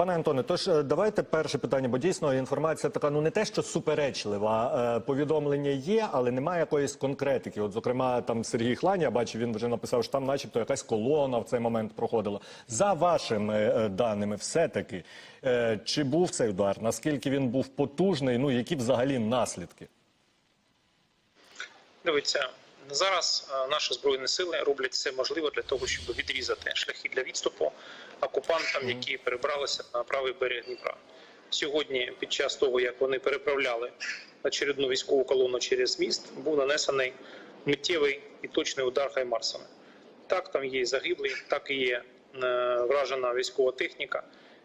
пане Антоне, тож е, давайте перше питання, бо дійсно інформація така, ну не те, що суперечлива. Е, повідомлення є, але немає якоїсь конкретики. От, зокрема, там Сергій Хлань, я бачив, він вже написав, що там, начебто, якась колона в цей момент проходила. За вашими е, даними, все-таки, е, чи був цей удар? Наскільки він був потужний? Ну які взагалі наслідки? Дивіться, зараз наші збройні сили роблять все можливе для того, щоб відрізати шляхи для відступу окупантам, які перебралися на правий берег Дніпра. Сьогодні, під час того, як вони переправляли очередну військову колону через міст, був нанесений миттєвий і точний удар хаймарсами. Так, там є і загиблі, так і є е, вражена військова техніка,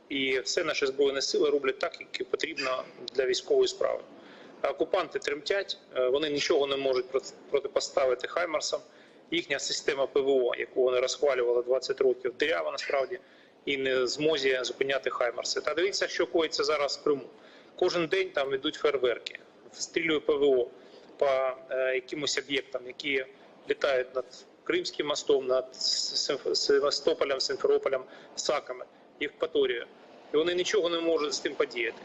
і все наші збройні сили роблять так, як потрібно для військової справи. Окупанти тремтять, е, вони нічого не можуть проти- протипоставити Хаймарсам. Їхня система ПВО, яку вони розхвалювали 20 років, дирява насправді і не змозі зупиняти Хаймарси. Та дивіться, що коїться зараз в Криму. Кожен день там йдуть фейерверки, встрілює ПВО по е, якимось об'єктам, які літають над Кримським мостом, над Сев- Севастополем, Симферополем, Саками, Євпаторією. І вони нічого не можуть з тим подіяти.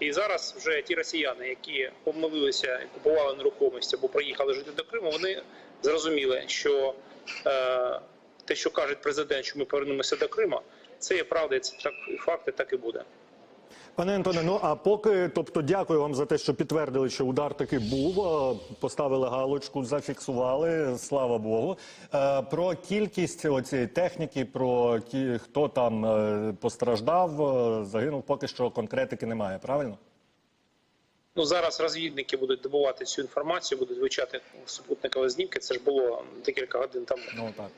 І зараз вже ті росіяни, які помилилися і купували нерухомість або приїхали жити до Криму, вони зрозуміли, що е, те, що каже президент, що ми повернемося до Криму, це є правда, і це так і факти, так і буде. Пане Антоне, ну а поки, тобто, дякую вам за те, що підтвердили, що удар таки був. Поставили галочку, зафіксували. Слава Богу. Е, Про кількість оцієї техніки, про ті, хто там е, постраждав, е, загинув, поки що конкретики немає. Правильно? Ну зараз розвідники будуть добувати цю інформацію, будуть вивчати супутникові знімки. Це ж було декілька годин тому. Ну так.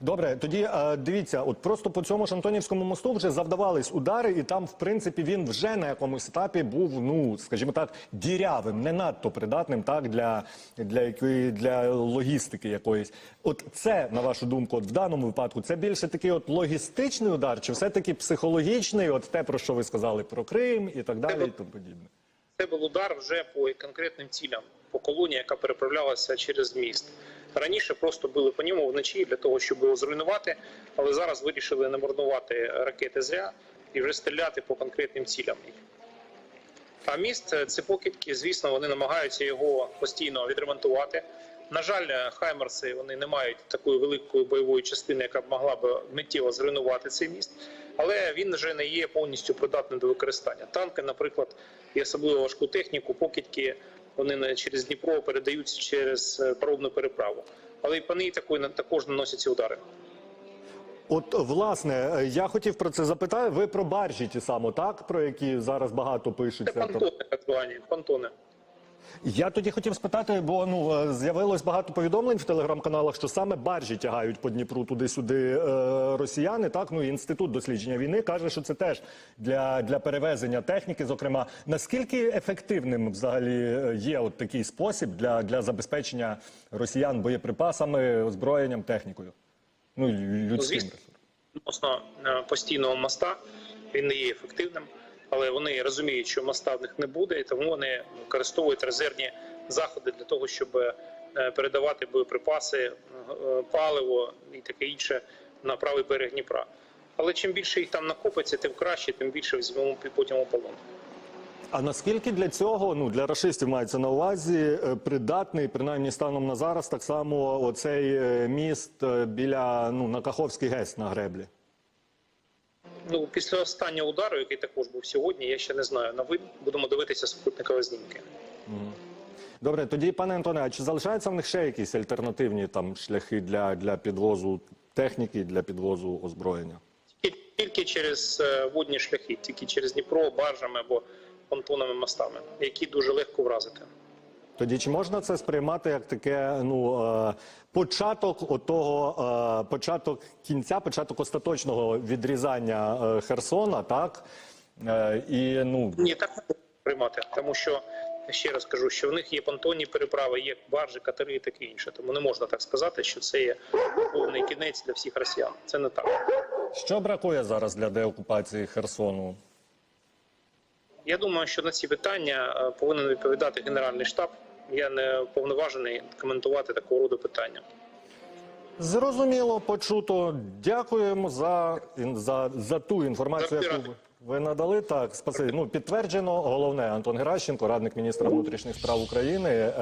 Добре, тоді е, дивіться, от просто по цьому ж Антонівському мосту вже завдавались удари, і там, в принципі, він вже на якомусь етапі був, ну скажімо так, дірявим, не надто придатним, так для, для якої для логістики якоїсь. От це, на вашу думку, от в даному випадку, це більше такий от логістичний удар, чи все-таки психологічний, от те, про що ви сказали про Крим і так далі, і тому подібне. Це був удар вже по конкретним цілям, по колоні, яка переправлялася через міст. Раніше просто били по ньому вночі для того, щоб його зруйнувати, але зараз вирішили не марнувати ракети зря і вже стріляти по конкретним цілям. А міст е, це покидки, звісно, вони намагаються його постійно відремонтувати. На жаль, хаймерси вони не мають такої великої бойової частини, яка б могла б миттєво зруйнувати цей міст. Але він вже не є повністю придатним до використання. Танки, наприклад, і особливо важку техніку, покидьки вони не через Дніпро передаються через е, паромну переправу. Але і по ній такої також наносяться удари. От власне, е, я хотів про це запитати. Ви про баржі ті саме, так про які зараз багато Це пишуться. понтони, так звані понтони. Я тоді хотів спитати, бо ну е, з'явилось багато повідомлень в телеграм-каналах, що саме баржі тягають по Дніпру туди-сюди е, росіяни. Так, ну і інститут дослідження війни каже, що це теж для, для перевезення техніки. Зокрема, наскільки ефективним взагалі е, є от такий спосіб для, для забезпечення росіян боєприпасами, озброєнням, технікою? Ну людським звісно. ресурсом. відносно е, постійного моста він не є ефективним, але вони розуміють, що моста в них не буде, і тому вони використовують резервні заходи для того, щоб е, передавати боєприпаси, е, паливо і таке інше на правий берег Дніпра. Але чим більше їх там накопиться, тим краще, тим більше візьмемо потім у полон. А наскільки для цього, ну для рашистів мається на увазі, е, придатний, принаймні станом на зараз, так само оцей міст біля ну на Каховський ГЕС на греблі? Ну після останнього удару, який також був сьогодні, я ще не знаю. Новин будемо дивитися супутникові знімки. Добре, тоді, пане Антоне, а чи залишаються в них ще якісь альтернативні там шляхи для, для підвозу техніки, для підвозу озброєння? Тільки- Тільки через е, водні шляхи, тільки через Дніпро, баржами або понтонними мостами, які дуже легко вразити. Тоді чи можна це сприймати як таке ну е, початок отого, е, початок кінця, початок остаточного відрізання е, Херсона, так? І ну Ні, так не можна приймати, тому що ще раз кажу, що в них є понтонні переправи, є баржі, катери і таке інше. Тому не можна так сказати, що це є повний кінець для всіх росіян. Це не так. що бракує зараз для деокупації Херсону? Я думаю, що на ці питання повинен відповідати Генеральний штаб. Я не повноважений коментувати такого роду питання. Зрозуміло, почуто. Дякуємо за, за, за ту інформацію, яку ви надали. Так, спасибі. Ну, підтверджено. Головне, Антон Геращенко, радник міністра внутрішніх справ України.